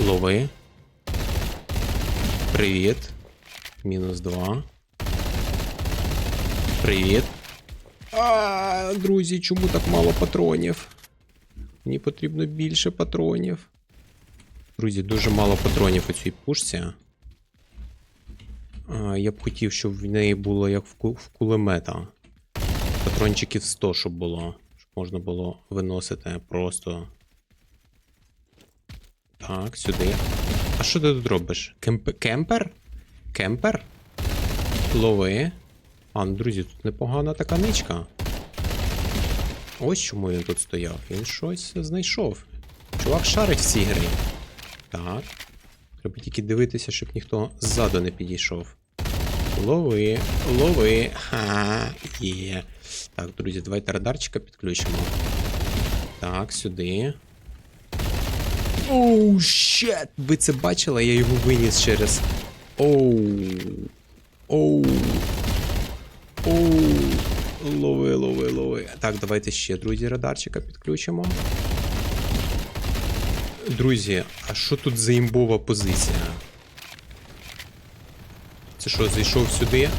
Лови. Привіт. Мінус два. Привіт. А, друзі, чому так мало патронів? Мені потрібно більше патронів. Друзі, дуже мало патронів у цій пушці. А, я б хотів, щоб в неї було як в, ку- в кулемета. Патрончиків 100, щоб було. Щоб можна було виносити просто. Так, сюди. А що ти тут робиш? Кемп... Кемпер? Кемпер? Лови. А, ну, друзі, тут непогана така ничка. Ось чому він тут стояв. Він щось знайшов. Чувак шарить в цій грі. Так. Треба тільки дивитися, щоб ніхто ззаду не підійшов. Лови, лови. Ха, є. Так, друзі, давайте радарчика підключимо. Так, сюди. Оу, щет! Ви це бачили? Я його виніс через. Оу. Оу. Оу. Лови, лови, лови. Так, давайте ще, друзі, радарчика підключимо. Друзі, а що тут за імбова позиція? Це що, зайшов сюди?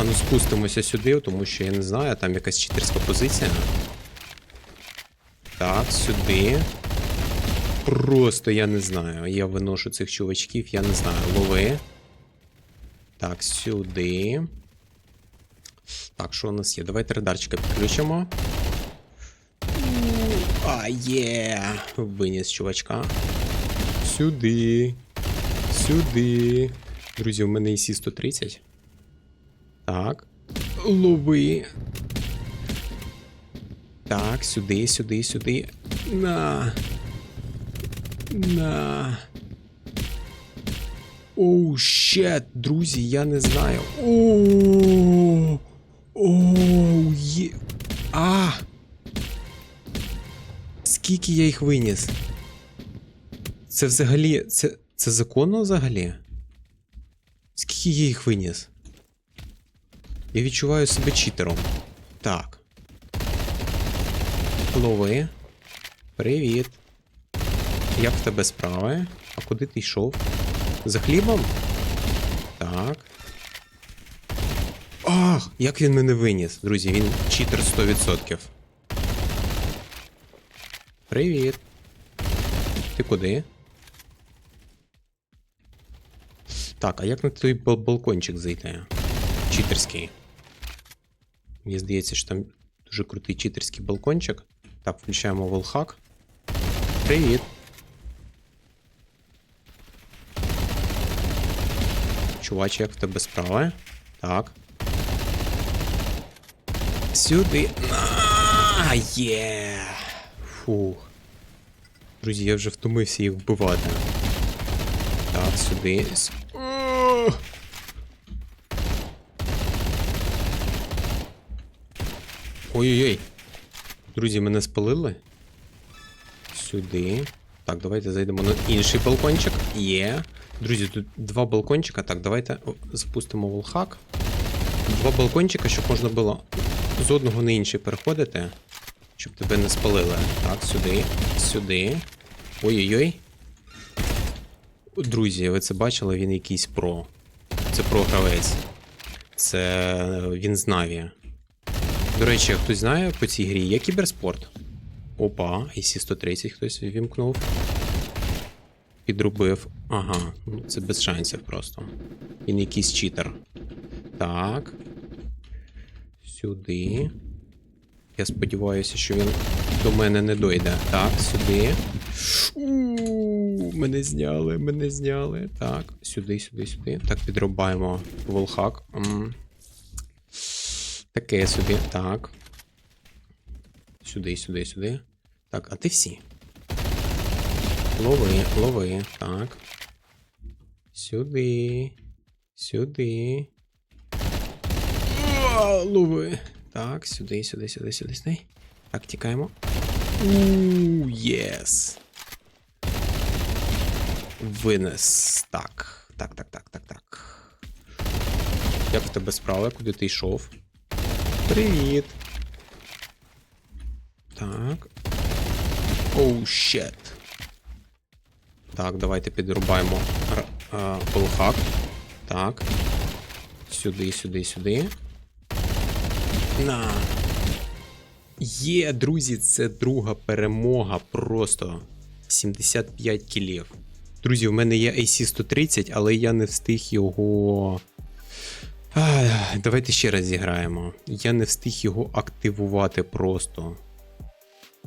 А ну спустимося сюди, тому що я не знаю, там якась читерська позиція. Так, сюди. Просто я не знаю. Я виношу цих чувачків, я не знаю. Лови. Так, сюди. Так, що у нас є? Давайте радарчика підключимо. А, є. Виніс чувачка. Сюди. Сюди. Друзі, у мене ІСі 130. Так. Лови. Так, сюди, сюди, сюди. На. На. Оу, щет, друзі, я не знаю. Оу. Оу, є. А. Скільки я їх виніс? Це взагалі. Це, це законно взагалі? Скільки я їх виніс? Я відчуваю себе читером. Так. Лови. Привіт. Як в тебе справи? А куди ти йшов? За хлібом? Так. Ах, як він мене виніс, друзі, він читер 100%. Привіт. Ти куди? Так, а як на той балкончик зайти? Читерський. Мені здається, що там дуже крутий читерський балкончик. Так, включаємо волхак. Привіт. Чувач, як в тебе справи? Так. Сюди. Є. Фух. Друзі, я вже втомився їх вбивати. Так, сюди. Ой-ой-ой. Друзі, мене спалили. Сюди. Так, давайте зайдемо на інший балкончик. Є. Друзі, тут два балкончика. Так, давайте запустимо волхак. Два балкончика, щоб можна було з одного на інший переходити. Щоб тебе не спалили. Так, сюди, сюди. Ой-ой-ой. Друзі, ви це бачили, він якийсь про. Це про-гравець. Це він з Наві. До речі, хтось знає по цій грі є кіберспорт. Опа, IC 130 хтось вімкнув. Підрубив. Ага, це без шансів просто. Він якийсь читер. Так. Сюди. Я сподіваюся, що він до мене не дойде. Так, сюди. У, мене зняли, мене зняли. Так, сюди, сюди, сюди. Так, підрубаємо волхак. Таке сюди. Так. Сюди, сюди, сюди. Так, а ти всі. Лови, лови. Так. Сюди. Сюди. О, Лови. Так, сюди, сюди, сюди, сюди, сюди. Так, тікаємо. Ууу, єс. Винес. Так. Так, так, так, так, так. Як в тебе справа? Куди ти йшов? Привіт. Так. Оу, щет. Так, давайте підрубаємо р- полхак. Так. Сюди, сюди, сюди. На. Є, друзі, це друга перемога. Просто 75 кілів. Друзі, в мене є AC-130, але я не встиг його. Давайте ще раз зіграємо. Я не встиг його активувати просто.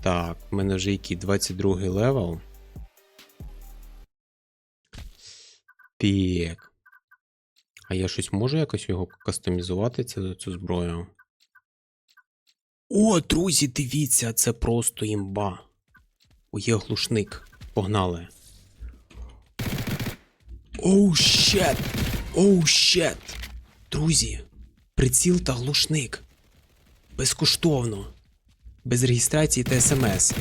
Так, в мене вже який 22 левел. Так. А я щось можу якось його кастомізувати, цю, цю зброю? О, друзі, дивіться, це просто імба. О, є глушник. Погнали. Оу, щет! Оу, щет! Друзі, приціл та глушник. Безкоштовно. Без реєстрації та смс.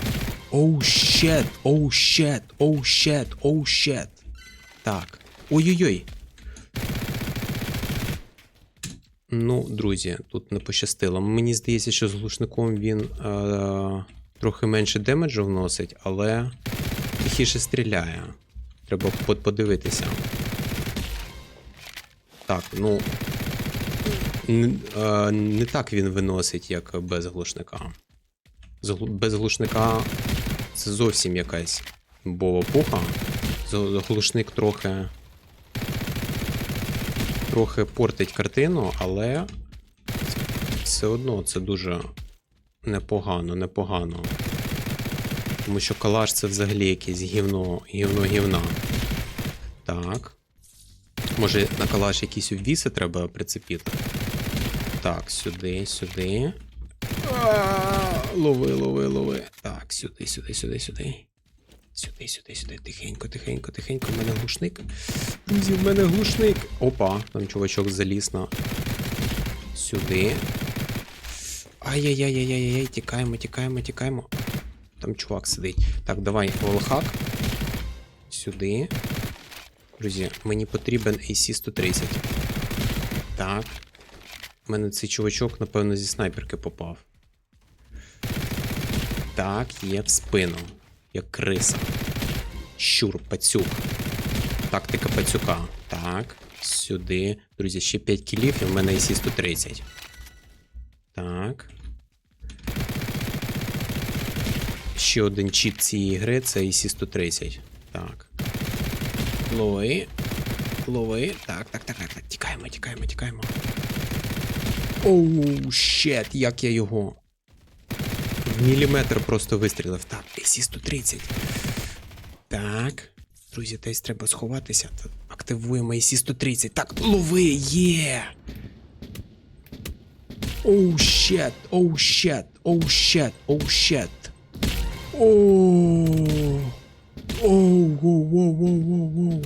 Оу, щет! Оу, щет! Оу, щет! Оу, щет! Так. Ой-ой-ой. Ну, друзі, тут не пощастило. Мені здається, що з глушником він е- трохи менше демеджу вносить, але тихіше стріляє. Треба подивитися. Так, ну. Не, е, не так він виносить, як без глушника. З Без глушника це зовсім якась бова пуха. Глушник трохи. Трохи портить картину, але все одно це дуже непогано, непогано. Тому що калаш це взагалі якесь гівно, гівно гівна. Так. Може на калаш якісь обвіси треба прицепити? Так, сюди, сюди. А, Лови, лови, лови. Так, сюди, сюди, сюди, сюди. Сюди, сюди, сюди. Тихенько, тихенько, тихенько. У мене глушник. Друзі, в мене глушник. Опа, там чувачок заліз на. Сюди. Ай-яй-яй-яй-яй-яй, тікаємо, тікаємо, тікаємо. Там чувак сидить. Так, давай, волхак. Сюди. Друзі, мені потрібен AC-130. Так. У мене цей чувачок, напевно, зі снайперки попав. Так, є в спину. Як криса. Щур, пацюк. Тактика пацюка. Так, сюди. Друзі, ще 5 кілів і в мене AC-130. Так. Ще один чіт цієї гри це AC-130. Так. Лови. Лови. Так, так, так, так, так. Тікаємо, тікаємо, тікаємо. Оу, щет, як я його. В міліметр просто вистрілив. Так, AC-130. Так. Друзі, десь треба сховатися. Активуємо AC-130. Так, лови, є! Оу, щет, оу, щет, оу, щет, оу, щет. Оу. Оу, воу, воу, воу, воу.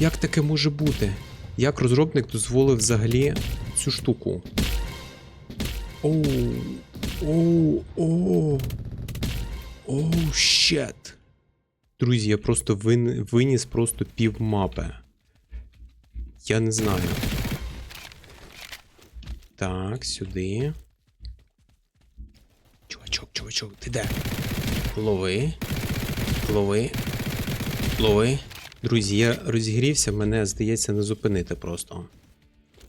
Як таке може бути? Як розробник дозволив взагалі цю штуку? Оу. Оу, оу. Оу, щет. Друзі, я просто вин... виніс просто пів мапи. Я не знаю. Так, сюди. Чувачок, чувачок, ти де? Лови. Лови. Лови. Друзі, я розігрівся, мене, здається, не зупинити просто.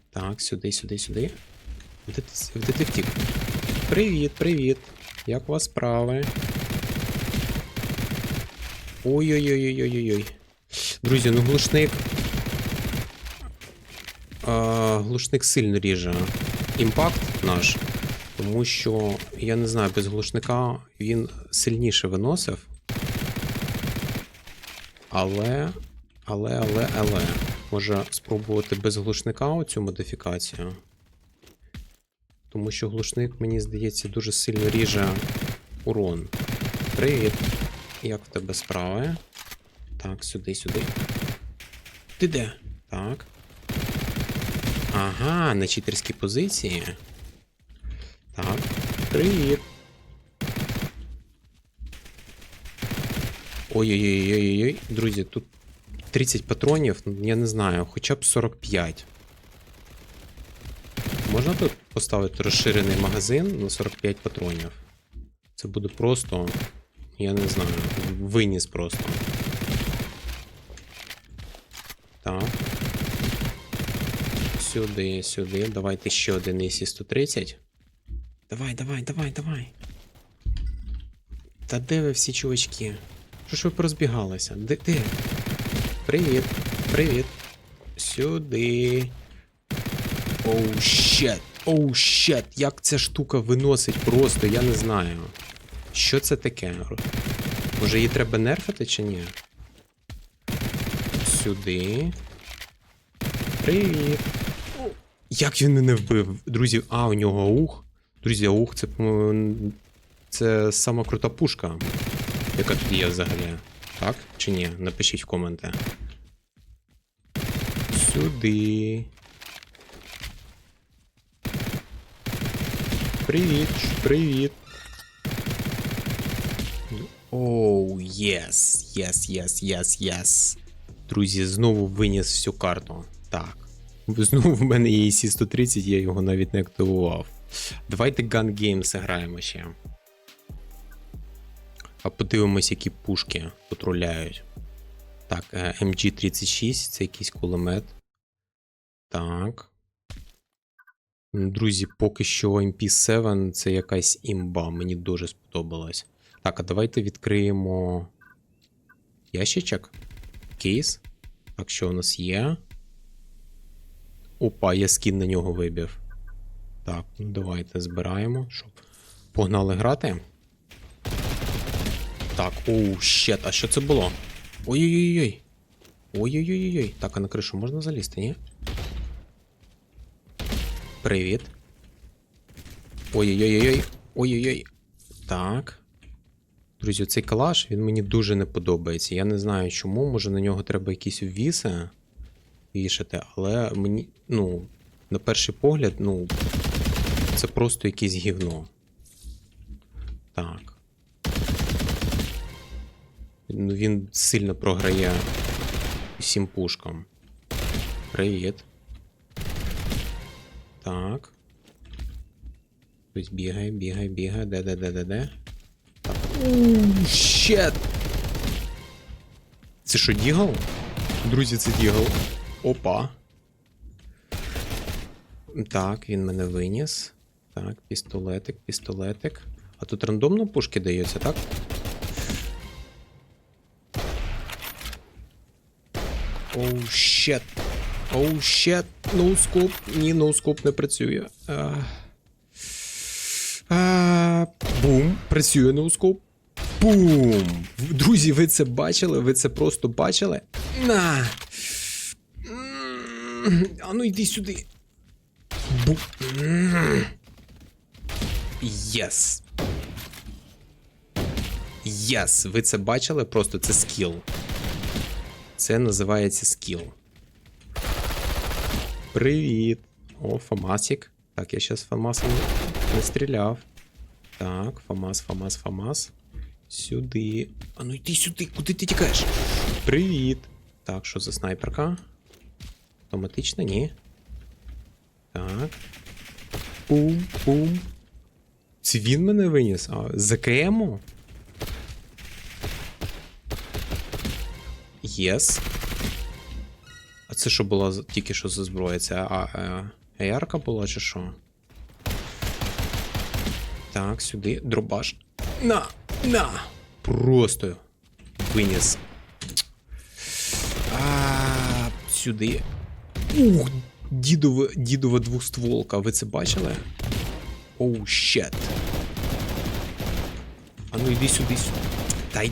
Так, сюди, сюди, сюди. Де ти, втік? Привіт, привіт. Як у вас справи? Ой-ой-ой-ой-ой-ой. Друзі, ну глушник. А, глушник сильно ріже імпакт наш. Тому що, я не знаю, без глушника він сильніше виносив. Але. Але, але, але. Може спробувати без глушника оцю модифікацію. Тому що глушник, мені здається, дуже сильно ріже урон. Привіт. Як в тебе справи? Так, сюди, сюди. Ти де? Так. Ага, на читерській позиції. Так. Привіт. Ой-ой-ой-ой-ой. Друзі, тут 30 патронів, я не знаю, хоча б 45. Можна тут поставити розширений магазин на 45 патронів? Це буде просто. Я не знаю, виніс просто. Так. Сюди, сюди. Давайте ще один ісі 130. Давай, давай, давай, давай. Та де ви всі чувачки? Що ж ви порозбігалися? Де? де? Привіт. Привіт. Сюди. Оу, щет. Оу, щет. Як ця штука виносить просто, я не знаю. Що це таке? Може її треба нерфити чи ні? Сюди. Привіт. Як він мене вбив? Друзі, а, у нього аух. Друзі, аух це, по-моєму, це сама крута пушка, яка тут є взагалі. Так? Чи ні? Напишіть в коменти. Сюди. Привіт, привіт. Оу, єс, єс, єс, єс, єс. Друзі, знову виніс всю карту. Так. Знову в мене є AC 130, я його навіть не активував. Давайте Gun Games граємо ще. А подивимось, які пушки патруляють. Так, е, MG36, це якийсь кулемет. Так. Друзі, поки що MP7 це якась імба, мені дуже сподобалось. Так, а давайте відкриємо ящичок. Кейс. Так, що у нас є? Опа, я скін на нього вибив. Так, ну давайте збираємо, щоб погнали грати. Так, оу, щет, а що це було? Ой-ой-ой. Ой-ой-ой-ой. Так, а на кришу можна залізти, ні? Привіт. Ой-ой-ой-ой. Ой-ой-ой. Так. Друзі, цей калаш, він мені дуже не подобається. Я не знаю чому, може на нього треба якісь ввіси вішати, але мені, ну, на перший погляд, ну, це просто якесь гівно. Так. Ну, він сильно програє всім пушкам. Привіт. Так. Хтось бігає, бігає, бігає. Де, де, де, де, де? Так. Ууу, щет! Це що, дігл? Друзі, це дігл. Опа. Так, він мене виніс. Так, пістолетик, пістолетик. А тут рандомно пушки даються, так? Оу, щет. Оу, щет. Ноускоп. Ні, ноускоп не працює. А... А... Бум. Працює ноускоп. Бум! Друзі, ви це бачили? Ви це просто бачили? На! А ну йди сюди. Бу. Єс. Єс. Ви це бачили? Просто це скіл. Це називається скіл. Привіт. О, Фамасик. Так, я зараз Фамасом не стріляв. Так, Фамас, Фамас, Фамас. Сюди. А ну йди сюди, куди ти тікаєш? Привіт. Так, що за снайперка? Автоматично, ні. Так. Пум, пум. Це він мене виніс? А, з АКМу? Єс. А це що була тільки що за зброя? Це а, е, була чи що? Так, сюди. Дробаш. На! На! Просто виніс. А, сюди. Ух, дідова, дідова двохстволка. Ви це бачили? Оу, щет. А ну йди сюди. сюди. Дай.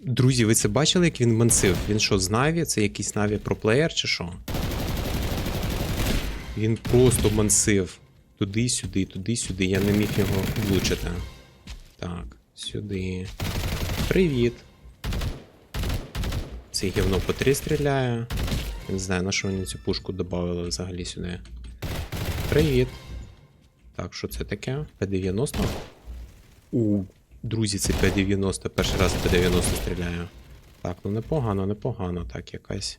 Друзі, ви це бачили, як він мансив? Він що, з Наві? Це якийсь Наві проплеєр чи що? Він просто мансив. Туди-сюди, туди-сюди. Я не міг його влучити. Так, сюди. Привіт. Цей гівно по три стріляє. Я не знаю, на що вони цю пушку додали взагалі сюди. Привіт. Так, що це таке? П-90? У, друзі, це П-90. Перший раз П-90 стріляю. Так, ну непогано, непогано, так, якась.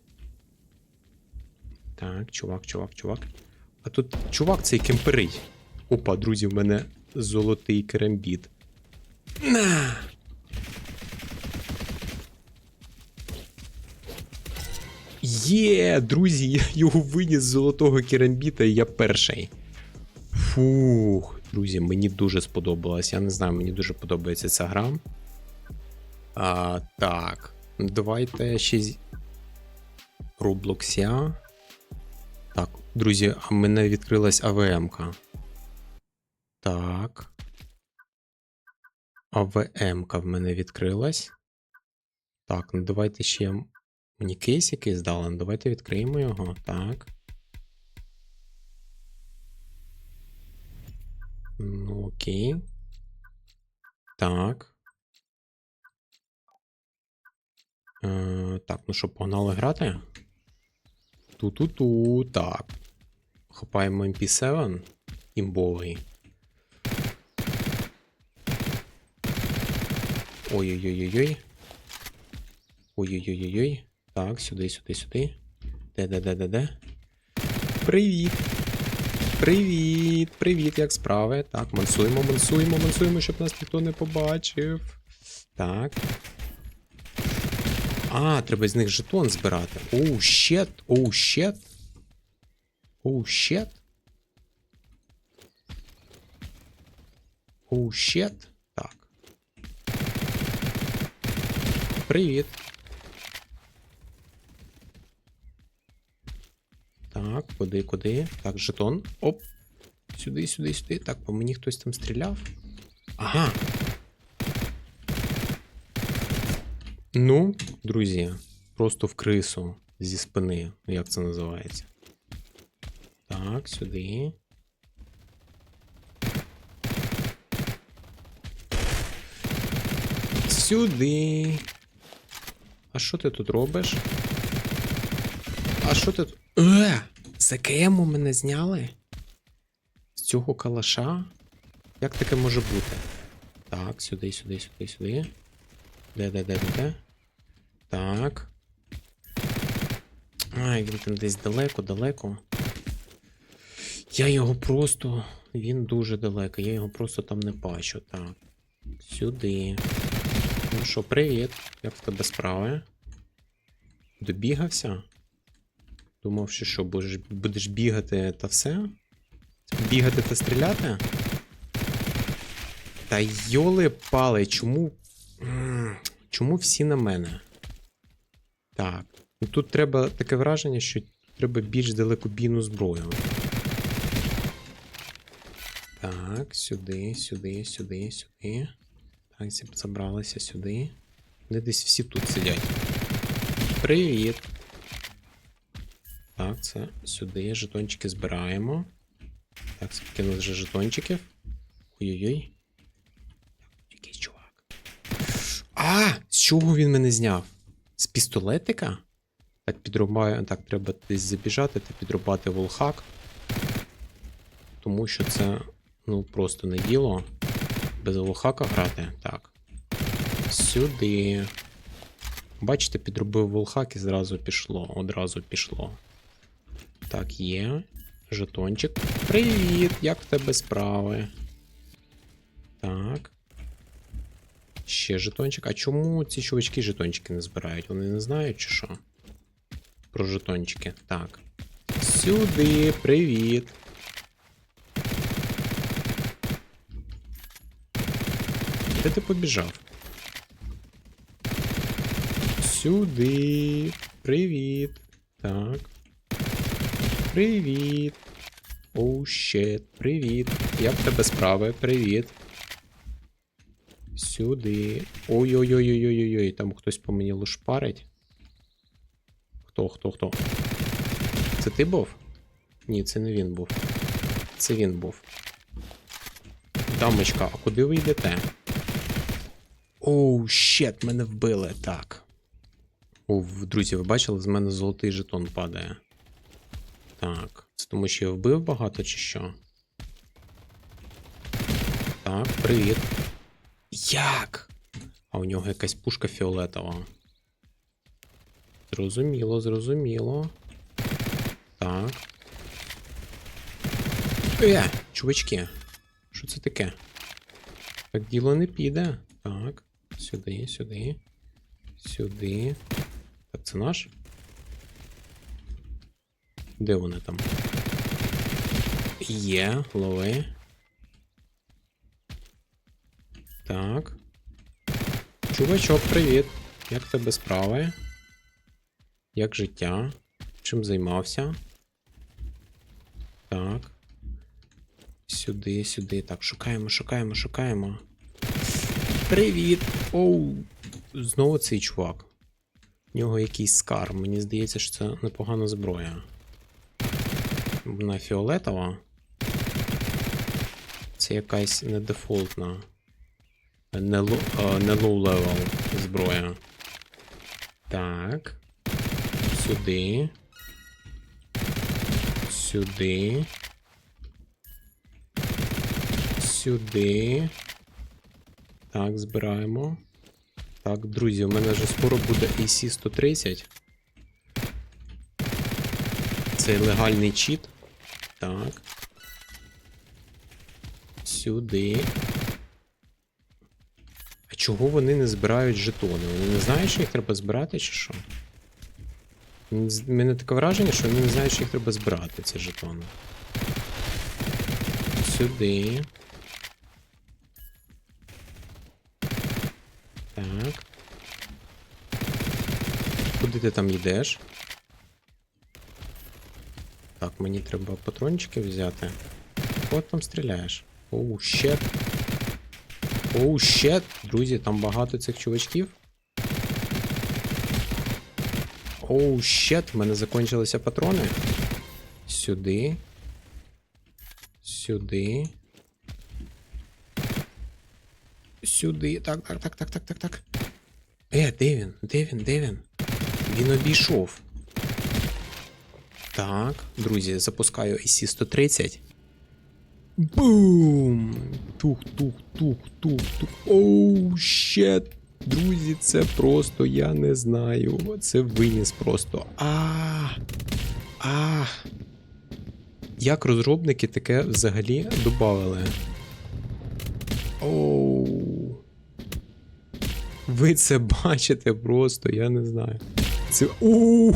Так, чувак, чувак, чувак. А тут чувак цей кемперить. Опа, друзі, в мене золотий керамбіт. На! Є, друзі, я його виніс з золотого керамбіта, і я перший. Фух, друзі, мені дуже сподобалось. Я не знаю, мені дуже подобається ця гра. А, так, давайте ще з Роблокся. Так, друзі, а мене відкрилась АВМ-ка. Так. АВМ-ка в мене відкрилась. Так, ну давайте ще. Мені кейс якийсь дали. Ну, давайте відкриємо його. Так. Ну, окей. Так. Е, так, ну що, погнали грати? Ту-ту-ту. Так. Хапаємо MP7. Імбовий. Ой-ой-ой-ой-ой. Ой-ой-ой-ой-ой. Так, сюди, сюди, сюди. Де-де-де-де-де. Привіт! Привіт! Привіт, як справи? Так, мансуємо, мансуємо, мансуємо, щоб нас ніхто не побачив. Так. А, треба з них жетон збирати. Оу, щет, оу, щет. Оу, щет. Оу, щет. Так. Привіт. Так, куди, куди? Так, жетон. Оп. Сюди, сюди, сюди. Так, по мені хтось там стріляв. Ага. Ну, друзі, просто в крису зі спини. Як це називається? Так, сюди. Сюди. А що ти тут робиш? А що ти тут. Е! З АКМу мене зняли? З цього калаша? Як таке може бути? Так, сюди, сюди, сюди, сюди. Де, де, де, де, де? Так. Ай, він там десь далеко, далеко. Я його просто. Він дуже далеко, я його просто там не бачу. Так. Сюди. Ну що, привіт. Як в тебе справи? Добігався? Думав, що що, будеш, бігати та все? Бігати та стріляти? Та йоли пали, чому. Чому всі на мене? Так. Ну тут треба таке враження, що треба більш далекобійну зброю. Так, сюди, сюди, сюди, сюди. Так, забралися сюди. Вони десь всі тут сидять. Привіт. Так, це сюди. Жетончики збираємо. Так, скільки нас вже жетончиків. Ой-ой-ой. Якийсь чувак. А! З чого він мене зняв? З пістолетика? Так, підрубаю. Так, треба десь забіжати та підрубати волхак. Тому що це, ну, просто не діло. Без волхака грати. Так. Сюди. Бачите, підробив волхак і зразу пішло. Одразу пішло. Так, є. Жетончик. Привіт! Як в тебе справи? Так. Ще жетончик. А чому ці чувачки жетончики не збирають? Вони не знають, чи що? Про жетончики. Так. Сюди, привіт. Де ти побіжав? Сюди. Привіт. Так. Привіт. Оу, щет, привіт. Як тебе справи? Привіт. Сюди. Ой-ой-ой-ой-ой-ой, там хтось по мені лушпарить. Хто, хто, хто? Це ти був? Ні, це не він був. Це він був. Дамочка, а куди ви йдете? Оу, щет, мене вбили. Так. О, друзі, ви бачили, з мене золотий жетон падає. Так. Це тому що я вбив багато чи що? Так, привіт. Як? А у нього якась пушка фіолетова. Зрозуміло, зрозуміло. Так. Е, чувачки. Що це таке? Так діло не піде. Так. Сюди, сюди. Сюди. Так, це наш? Де вони там? Є, лови. Так. Чувачок, привіт. Як тебе справи? Як життя? Чим займався? Так. Сюди, сюди. Так, шукаємо, шукаємо, шукаємо. Привіт! Оу! Знову цей чувак. У нього якийсь скар. Мені здається, що це непогана зброя. Вона фіолетова. Це якась не дефолтна. А, не level зброя. Так. Сюди. Сюди. Сюди. Так, збираємо. Так, друзі, у мене вже скоро буде AC-130. Це легальний чіт. Так. Сюди. А чого вони не збирають жетони? Вони не знають, що їх треба збирати, чи що? Мене таке враження, що вони не знають, що їх треба збирати, ці жетони. Сюди. Так. Куди ти там йдеш? Так, мені треба патрончики взяти. От там стріляєш. Оу, щет. Оу, щет. Друзі, там багато цих чувачків. Оу, щет, в мене закончилися патрони. Сюди. Сюди. Сюди. Так, так, так, так, так, так, так. Е, де він? Де він? Де він? Він обійшов. Так, друзі, запускаю IC-130. Бум! Тух, тух, тух, тух, тух. Оу, щет. Друзі, це просто я не знаю. Це виніс просто. А. А. Як розробники таке взагалі додавали? Оу. Ви це бачите просто, я не знаю. Це. Оу!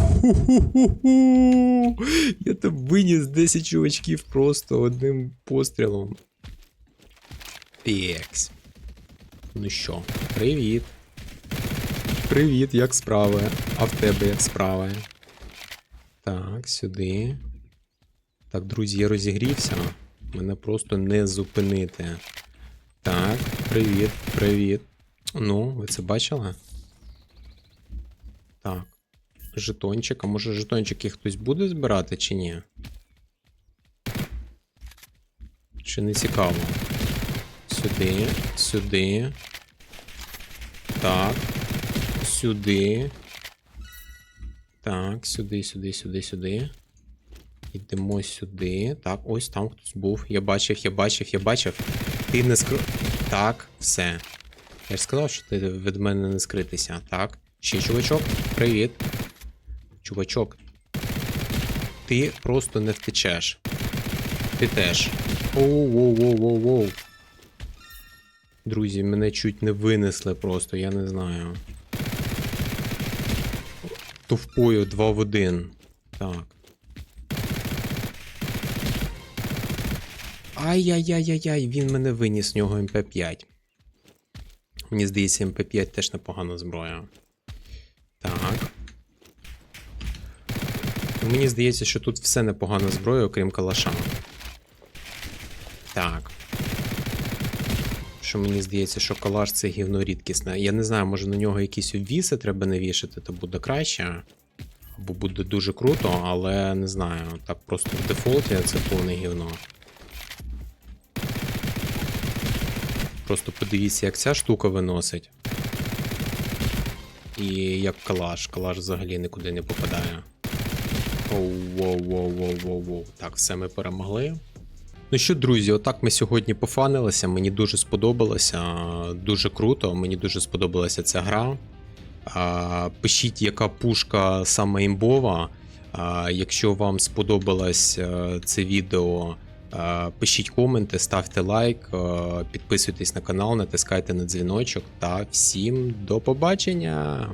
Я там виніс 10 чувачків просто одним пострілом. Пекс. Ну що, привіт. Привіт, як справи? А в тебе як справи? Так, сюди. Так, друзі, я розігрівся. Мене просто не зупинити. Так, привіт, привіт. Ну, ви це бачили? Так. Жетончик. А може жетончики хтось буде збирати чи ні? Чи не цікаво? Сюди, сюди. Так. Сюди. Так, сюди, сюди, сюди, сюди. Йдемо сюди. Так, ось там хтось був. Я бачив, я бачив, я бачив. Ти не скр... Так, все. Я ж сказав, що ти від мене не скритися. Так. Ще чувачок. Привіт. Чувачок. Ти просто не втечеш. Ти теж. Оу, воу, воу, воу, воу. Друзі, мене чуть не винесли просто, я не знаю. Товпою 2 в 1. Так. Ай-яй-яй-яй-яй, він мене виніс з нього МП5. Мені здається, МП5 теж непогана зброя. Так. Мені здається, що тут все непогана зброя, окрім калаша. Так. Що мені здається, що калаш це гівно рідкісне. Я не знаю, може на нього якісь обвіси треба навішати, то буде краще. Або буде дуже круто, але не знаю. Так просто в дефолті це повне гівно. Просто подивіться, як ця штука виносить. І як калаш. Калаш взагалі нікуди не попадає. Оу, воу, воу, воу, воу, воу. Так, все ми перемогли. Ну що, друзі, отак ми сьогодні пофанилися. Мені дуже сподобалося. Дуже круто. Мені дуже сподобалася ця гра. Пишіть, яка пушка саме імбова. Якщо вам сподобалось е, це відео, пишіть коменти, ставте лайк, е, підписуйтесь на канал, натискайте на дзвіночок та всім до побачення!